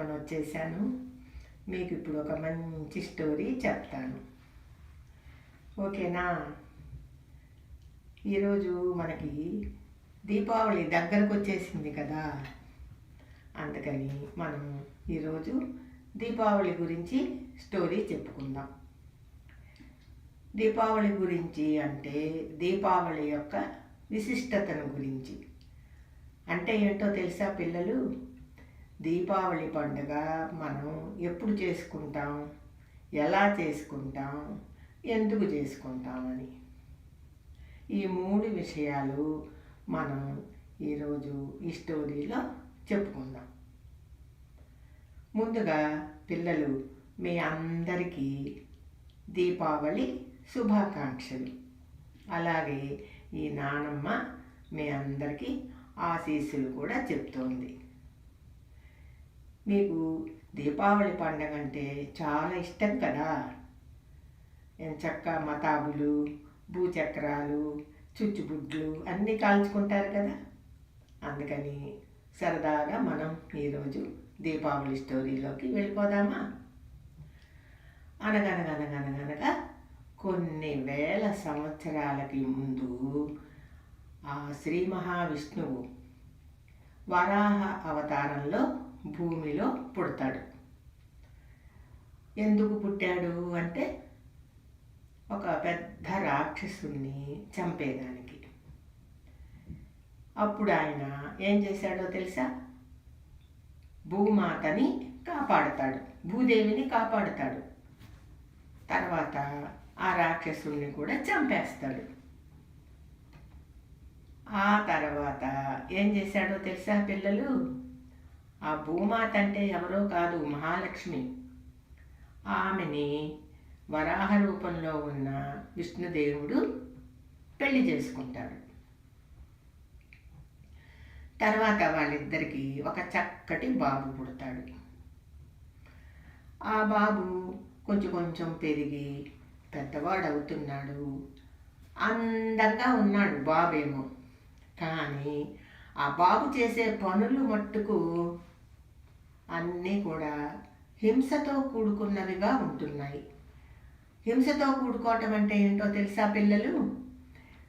మీ వచ్చేసాను మీకు ఇప్పుడు ఒక మంచి స్టోరీ చెప్తాను. ఓకేనా? ఈరోజు మనకి దీపావళి దగ్గరకు వచ్చేసింది కదా. అందుకని మనం ఈరోజు దీపావళి గురించి స్టోరీ చెప్పుకుందాం. దీపావళి గురించి అంటే దీపావళి యొక్క విశిష్టతను గురించి. అంటే ఏంటో తెలుసా పిల్లలు? దీపావళి పండుగ మనం ఎప్పుడు చేసుకుంటాం? ఎలా చేసుకుంటాం? ఎందుకు చేసుకుంటామని ఈ మూడు విషయాలు మనం ఈరోజు ఈ స్టోరీలో చెప్పుకుందాం. ముందుగా పిల్లలు మీ అందరికీ దీపావళి శుభాకాంక్షలు. అలాగే ఈ నానమ్మ మీ అందరికీ ఆశీస్సులు కూడా చెప్తోంది. మీకు దీపావళి పండగ అంటే చాలా ఇష్టం కదా? చక్క మతాబులు భూచక్రాలు చుచ్చుబుడ్లు అన్నీ కాల్చుకుంటారు కదా? అందుకని సరదాగా మనం ఈరోజు దీపావళి స్టోరీలోకి వెళ్ళిపోదామా? అనగనగనగనగనగా కొన్ని వేల సంవత్సరాలకి ముందు ఆ శ్రీ మహావిష్ణువు వరాహ అవతారంలో భూమిలో పుడతాడు. ఎందుకు పుట్టాడు అంటే ఒక పెద్ద రాక్షసుని చంపేదానికి. అప్పుడు ఆయన ఏం చేశాడో తెలుసా? భూమాతని కాపాడుతాడు. భూదేవిని కాపాడుతాడు. తర్వాత ఆ రాక్షసుల్ని కూడా చంపేస్తాడు. ఆ తర్వాత ఏం చేశాడో తెలుసా పిల్లలు? ఆ భూమాత అంటే ఎవరో కాదు మహాలక్ష్మి. ఆమెని వరాహ రూపంలో ఉన్న విష్ణుదేవుడు పెళ్ళి చేసుకుంటాడు. తర్వాత వాళ్ళిద్దరికీ ఒక చక్కటి బాబు పుడతాడు. ఆ బాబు కొంచెం కొంచెం పెరిగి పెద్దవాడు అవుతున్నాడు అందంగా ఉన్నాడు బాబేమో. కానీ ఆ బాబు చేసే పనులు మట్టుకు అన్నీ కూడా హింసతో కూడుకున్నవిగా ఉంటున్నాయి. హింసతో కూడుకోవటం అంటే ఏంటో తెలుసా పిల్లలు?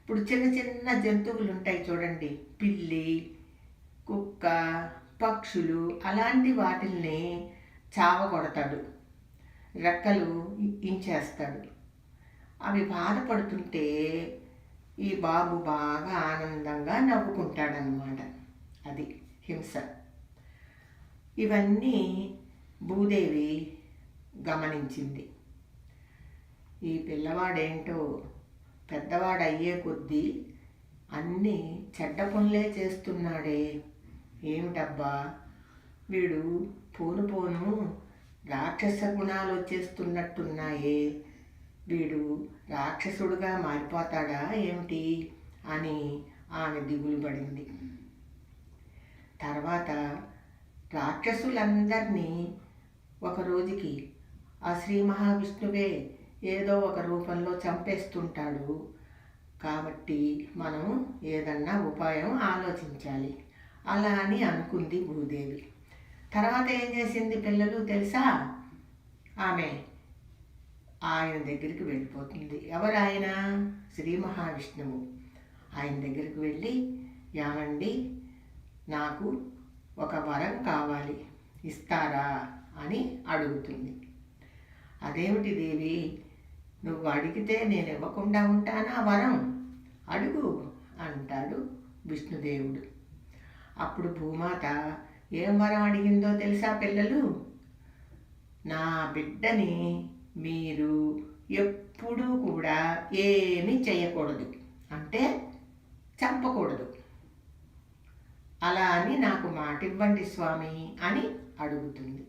ఇప్పుడు చిన్న చిన్న జంతువులు ఉంటాయి చూడండి. పిల్లి కుక్క పక్షులు అలాంటి వాటిల్ని చావగొడతాడు. రెక్కలు ఇంచేస్తాడు. అవి బాధపడుతుంటే ఈ బాబు బాగా ఆనందంగా నవ్వుకుంటాడనమాట అది హింస. ఇవన్నీ భూదేవి గమనించింది. ఈ పిల్లవాడేంటో పెద్దవాడు అయ్యే కొద్దీ అన్నీ చెడ్డ పనులే చేస్తున్నాడే. ఏమిటబ్బా? వీడు పోను పోను రాక్షస గుణాలు వచ్చేస్తున్నట్టున్నాయే. వీడు రాక్షసుడుగా మారిపోతాడా ఏమిటి అని ఆమె దిగులు పడింది తర్వాత రాక్షసులందరినీ ఒక రోజుకి ఆ శ్రీ మహావిష్ణువే ఏదో ఒక రూపంలో చంపేస్తుంటాడు. కాబట్టి మనం ఏదన్నా ఉపాయం ఆలోచించాలి. అలా అని అనుకుంది భూదేవి తర్వాత ఏం చేసింది పిల్లలు తెలుసా? ఆమె ఆయన దగ్గరికి వెళ్ళిపోతుంది. ఎవరు ఆయన? శ్రీ మహావిష్ణువు. ఆయన దగ్గరికి వెళ్ళి ఏమండి నాకు ఒక వరం కావాలి. ఇస్తారా? అని అడుగుతుంది. అదేమిటి దేవి? నువ్వు అడిగితే నేను ఇవ్వకుండా ఉంటానా? వరం? అడుగు అంటాడు విష్ణుదేవుడు. అప్పుడు భూమాత ఏం వరం అడిగిందో తెలుసా పిల్లలు? నా బిడ్డని మీరు ఎప్పుడూ కూడా ఏమీ చేయకూడదు. అంటే చంపకూడదు. అలా అని నాకు మాట ఇవ్వండి స్వామి అని అడుగుతుంది.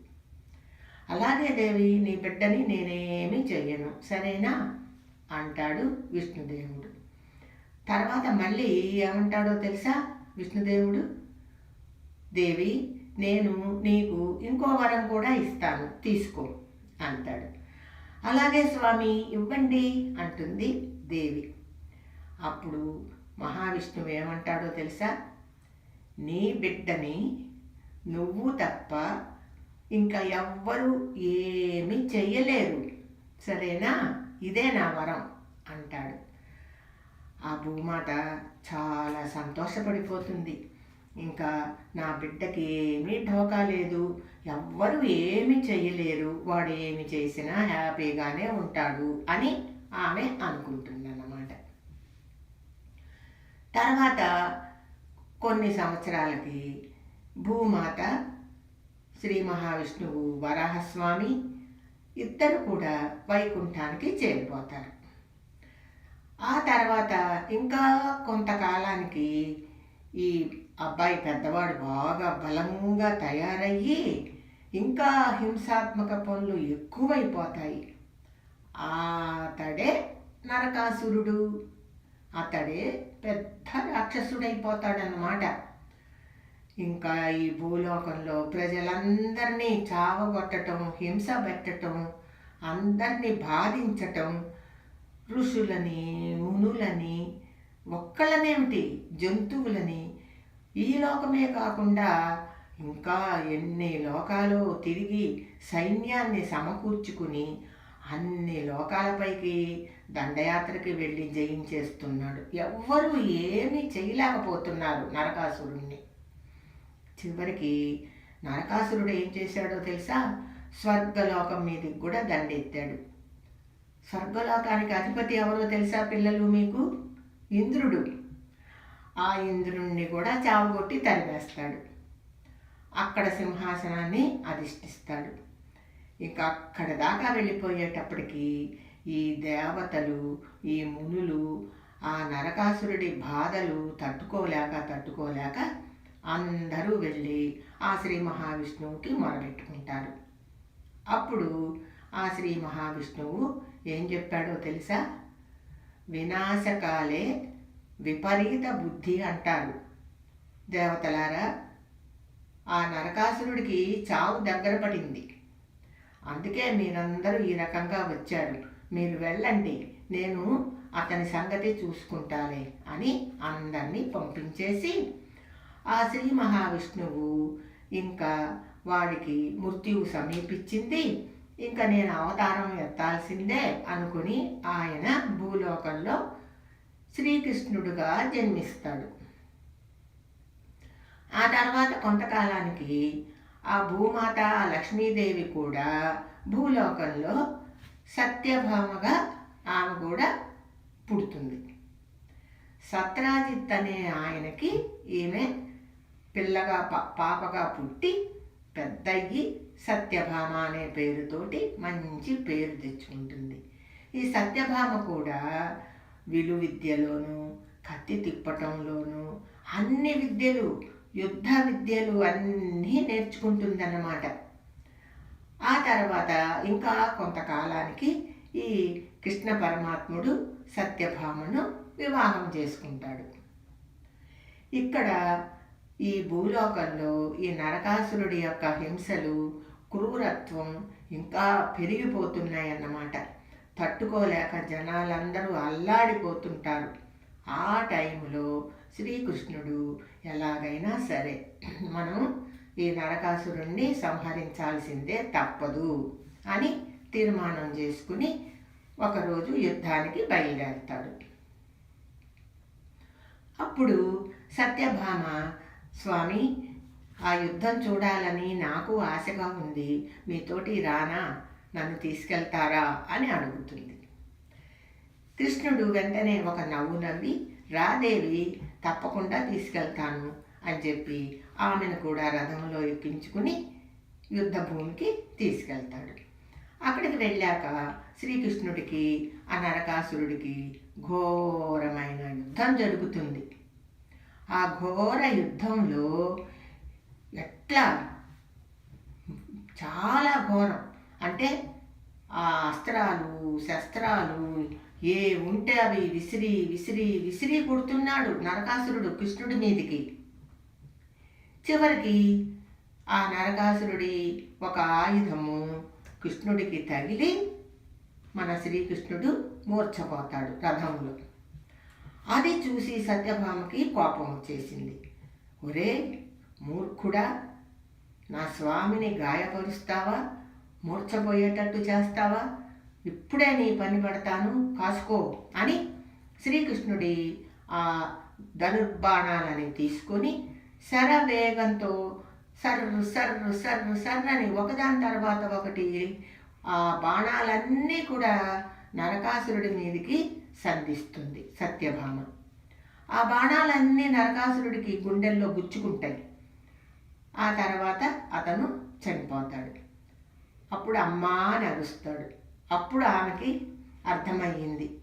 అలాగే దేవి నీ బిడ్డని నేనేమి చెయ్యను సరేనా? అంటాడు విష్ణుదేవుడు. తర్వాత మళ్ళీ ఏమంటాడో తెలుసా విష్ణుదేవుడు? దేవి నేను నీకు ఇంకో వరం కూడా ఇస్తాను తీసుకో అంటాడు. అలాగే స్వామి ఇవ్వండి అంటుంది దేవి. అప్పుడు మహావిష్ణువు ఏమంటాడో తెలుసా? నీ బిడ్డని నువ్వు తప్ప ఇంకా ఎవ్వరు ఏమీ చెయ్యలేరు. సరేనా? ఇదే నా వరం అంటాడు. ఆ భూమాత చాలా సంతోషపడిపోతుంది. ఇంకా నా బిడ్డకి ఏమీ ఢోకా లేదు. ఎవ్వరు ఏమి చెయ్యలేరు. వాడు ఏమి చేసినా హ్యాపీగానే ఉంటాడు అని ఆమె అనుకుంటుందన్నమాట. తర్వాత కొన్ని సంవత్సరాలకి భూమాత శ్రీ మహావిష్ణువు వరాహస్వామి ఇద్దరు కూడా వైకుంఠానికి చేరిపోతారు. ఆ తర్వాత ఇంకా కొంతకాలానికి ఈ అబ్బాయి పెద్దవాడు బాగా బలంగా తయారయ్యి ఇంకా హింసాత్మక పనులు ఎక్కువైపోతాయి. అతడే నరకాసురుడు అతడే పెద్ద రాక్షసుడైపోతాడనమాట ఇంకా ఈ భూలోకంలో ప్రజలందరినీ చావగొట్టడం హింస పెట్టడం అందరినీ బాధించటం ఋషులని మునులని ఒక్కళ్ళనేమిటి? జంతువులని. ఈ లోకమే కాకుండా ఇంకా ఎన్ని లోకాలు తిరిగి సైన్యాన్ని సమకూర్చుకుని అన్ని లోకాలపైకి దండయాత్రకి వెళ్ళి జయించేస్తున్నాడు ఎవ్వరూ ఏమీ చేయలేకపోతున్నారు నరకాసురుణ్ణి. చివరికి నరకాసురుడు ఏం చేశాడో తెలుసా? స్వర్గలోకం మీదకి కూడా దండెత్తాడు. స్వర్గలోకానికి అధిపతి ఎవరో తెలుసా పిల్లలు మీకు? ఇంద్రుడు. ఆ ఇంద్రుణ్ణి కూడా చావగొట్టి తరివేస్తాడు అక్కడ సింహాసనాన్ని అధిష్ఠిస్తాడు. ఇక అక్కడ దాకా వెళ్ళిపోయేటప్పటికి ఈ దేవతలు ఈ మునులు ఆ నరకాసురుడి బాధలు తట్టుకోలేక తట్టుకోలేక అందరూ వెళ్ళి ఆ శ్రీ మహావిష్ణువుకి మొరబెట్టుకుంటారు అప్పుడు ఆ శ్రీ మహావిష్ణువు ఏం చెప్పాడో తెలుసా? వినాశకాలే విపరీత బుద్ధి అంటారు. దేవతలారా ఆ నరకాసురుడికి చావు దగ్గర పడింది. అందుకే మీరందరూ ఈ రకంగా వచ్చారు. మీరు వెళ్ళండి. నేను అతని సంగతి చూసుకుంటాలే అని అందరినీ పంపించేసి ఆ శ్రీ మహావిష్ణువు ఇంకా వాడికి మృత్యువు సమీపించింది. ఇంకా నేను అవతారం ఎత్తాల్సిందే అనుకుని ఆయన భూలోకంలో శ్రీకృష్ణుడుగా జన్మిస్తాడు. ఆ తర్వాత కొంతకాలానికి ఆ భూమాత లక్ష్మీదేవి కూడా భూలోకంలో సత్యభామగా ఆమె కూడా పుడుతుంది. సత్రాజిత్ అనే ఆయనకి ఈమె పిల్లగా పాపగా పుట్టి పెద్దయ్యి సత్యభామ అనే పేరుతోటి మంచి పేరు తెచ్చుకుంటుంది. ఈ సత్యభామ కూడా విలు విద్యలోను కత్తి తిప్పటంలోను అన్ని విద్యలు యుద్ధ విద్యలు అన్నీ నేర్చుకుంటుందన్నమాట. ఆ తర్వాత ఇంకా కొంతకాలానికి ఈ కృష్ణ పరమాత్ముడు సత్యభామను వివాహం చేసుకుంటాడు. ఇక్కడ ఈ భూలోకంలో ఈ నరకాసురుడి యొక్క హింసలు క్రూరత్వం ఇంకా పెరిగిపోతున్నాయన్నమాట. తట్టుకోలేక జనాలందరూ అల్లాడిపోతుంటారు. ఆ టైంలో శ్రీకృష్ణుడు ఎలాగైనా సరే మనం ఈ నరకాసురుణ్ణి సంహరించాల్సిందే తప్పదు అని తీర్మానం చేసుకుని ఒకరోజు యుద్ధానికి బయలుదేరతాడు. అప్పుడు సత్యభామ స్వామి ఆ యుద్ధం చూడాలని నాకు ఆశగా ఉంది. మీతోటి రానా? నన్ను తీసుకెళ్తారా? అని అడుగుతుంది. కృష్ణుడు వెంటనే ఒక నవ్వు నవ్వి రాదేవి తప్పకుండా తీసుకెళ్తాను అని చెప్పి ఆమెను కూడా రథంలో ఎక్కించుకుని యుద్ధ భూమికి తీసుకెళ్తాడు. అక్కడికి వెళ్ళాక శ్రీకృష్ణుడికి ఆ నరకాసురుడికి ఘోరమైన యుద్ధం జరుగుతుంది. ఆ ఘోర యుద్ధంలో ఎట్లా? చాలా ఘోరం. అంటే ఆ అస్త్రాలు శస్త్రాలు ఏ ఉంటే అవి విసిరి విసిరి విసిరి కొడుతున్నాడు నరకాసురుడు కృష్ణుడి మీదికి. చివరికి ఆ నరకాసురుడి ఒక ఆయుధము కృష్ణుడికి తగిలి మన శ్రీకృష్ణుడు మూర్చపోతాడు రథంలో. అది చూసి సత్యభామకి కోపం వచ్చేసింది. ఒరే మూర్ఖుడా నా స్వామిని గాయపరుస్తావా? మూర్చపోయేటట్టు చేస్తావా? ఇప్పుడే నీ పని పడతాను కాసుకో అని శ్రీకృష్ణుడి ఆ ధనుర్బాణాలని తీసుకొని శరవేగంతో సర్రు సర్రు సర్రు సర్రని ఒకదాని తర్వాత ఒకటి ఆ బాణాలన్నీ కూడా నరకాసురుడి మీదకి సంధిస్తుంది సత్యభామ. ఆ బాణాలన్నీ నరకాసురుడికి గుండెల్లో గుచ్చుకుంటాయి. ఆ తర్వాత అతను చనిపోతాడు. అప్పుడు అమ్మా అని అరుస్తాడు. అప్పుడు ఆమెకి అర్థమయ్యింది.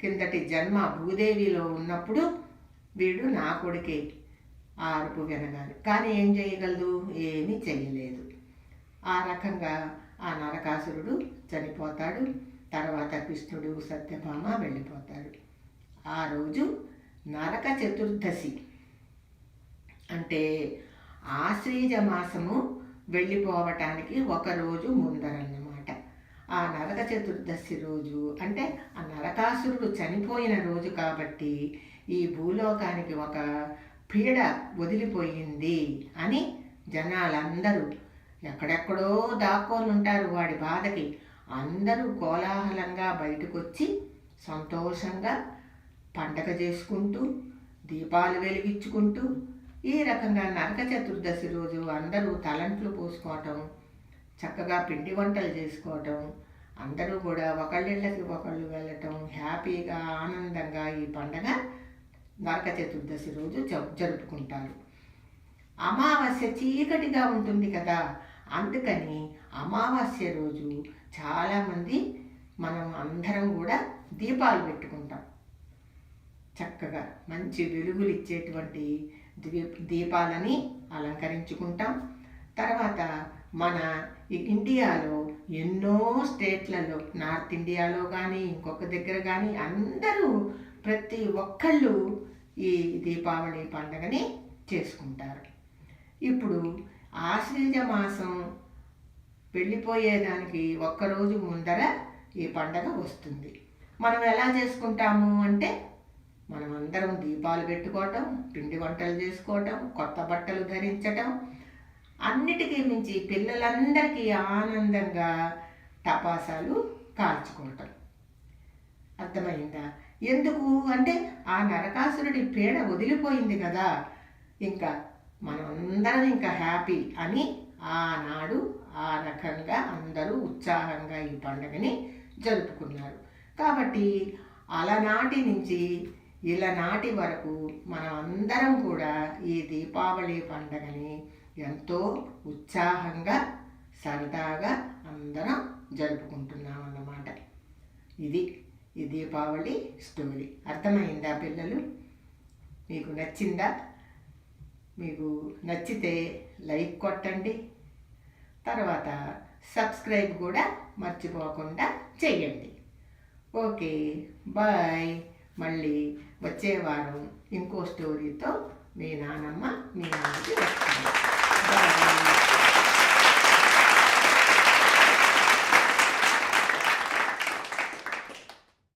కిందటి జన్మ భూదేవిలో ఉన్నప్పుడు వీడు నా కొడుకే ఆ అరుపు వినగాలి కానీ ఏం చేయగలదు? ఏమీ చేయలేదు. ఆ రకంగా ఆ నరకాసురుడు చనిపోతాడు. తర్వాత కృష్ణుడు సత్యభామ వెళ్ళిపోతాడు. ఆ రోజు నరక చతుర్దశి. అంటే ఆశ్రీజ మాసము వెళ్ళిపోవటానికి ఒక రోజు ఆ నరక చతుర్దశి రోజు అంటే ఆ నరకాసురుడు చనిపోయిన రోజు కాబట్టి ఈ భూలోకానికి ఒక పీడ వదిలిపోయింది అని జనాలందరూ ఎక్కడెక్కడో దాక్కొని ఉంటారు వాడి బాధకి. అందరూ కోలాహలంగా బయటకొచ్చి సంతోషంగా పండగ చేసుకుంటూ దీపాలు వెలిగించుకుంటూ ఈ రకంగా నరక చతుర్దశి రోజు అందరూ తలంట్లు పోసుకోవటం చక్కగా పిండి వంటలు చేసుకోవటం అందరూ కూడా ఒకళ్ళిళ్ళకి ఒకళ్ళు వెళ్ళటం హ్యాపీగా ఆనందంగా ఈ పండగ నరక చతుర్దశి రోజు జరుపుకుంటారు. అమావాస్య చీకటిగా ఉంటుంది కదా అందుకని అమావాస్య రోజు చాలామంది మనం అందరం కూడా దీపాలు పెట్టుకుంటాం. చక్కగా మంచి వెలుగులు ఇచ్చేటువంటి దీపాలని అలంకరించుకుంటాం. తర్వాత మన ఇండియాలో ఎన్నో స్టేట్లలో నార్త్ ఇండియాలో కానీ ఇంకొక దగ్గర కానీ అందరూ ప్రతి ఒక్కళ్ళు ఈ దీపావళి పండుగని చేసుకుంటారు. ఇప్పుడు ఆశ్వీజ మాసం వెళ్ళిపోయేదానికి ఒక్కరోజు ముందర ఈ పండగ వస్తుంది. మనం ఎలా చేసుకుంటాము అంటే మనం అందరం దీపాలు పెట్టుకోవటం పిండి వంటలు చేసుకోవటం కొత్త బట్టలు ధరించటం అన్నిటికీ మించి పిల్లలందరికీ ఆనందంగా టపాసాలు కాల్చుకోవటం. అర్థమైందా? ఎందుకు? అంటే ఆ నరకాసురుడి పీడ వదిలిపోయింది కదా. ఇంకా మనందరం ఇంకా హ్యాపీ అని ఆనాడు ఆ రకంగా అందరూ ఉత్సాహంగా ఈ పండుగని జరుపుకున్నారు. కాబట్టి అలనాటి నుంచి ఇలనాటి వరకు మనం అందరం కూడా ఈ దీపావళి పండుగని ఎంతో ఉత్సాహంగా సరదాగా అందరం జరుపుకుంటున్నాం అన్నమాట ఇది ఈ దీపావళి స్టోరీ. అర్థమైందా పిల్లలు? మీకు నచ్చిందా? మీకు నచ్చితే లైక్ కొట్టండి. తర్వాత సబ్స్క్రైబ్ కూడా మర్చిపోకుండా చేయండి. Okay bye. మళ్ళీ వచ్చే వారం ఇంకో స్టోరీతో మీ నానమ్మ మీ నాన్నకి వస్తుంది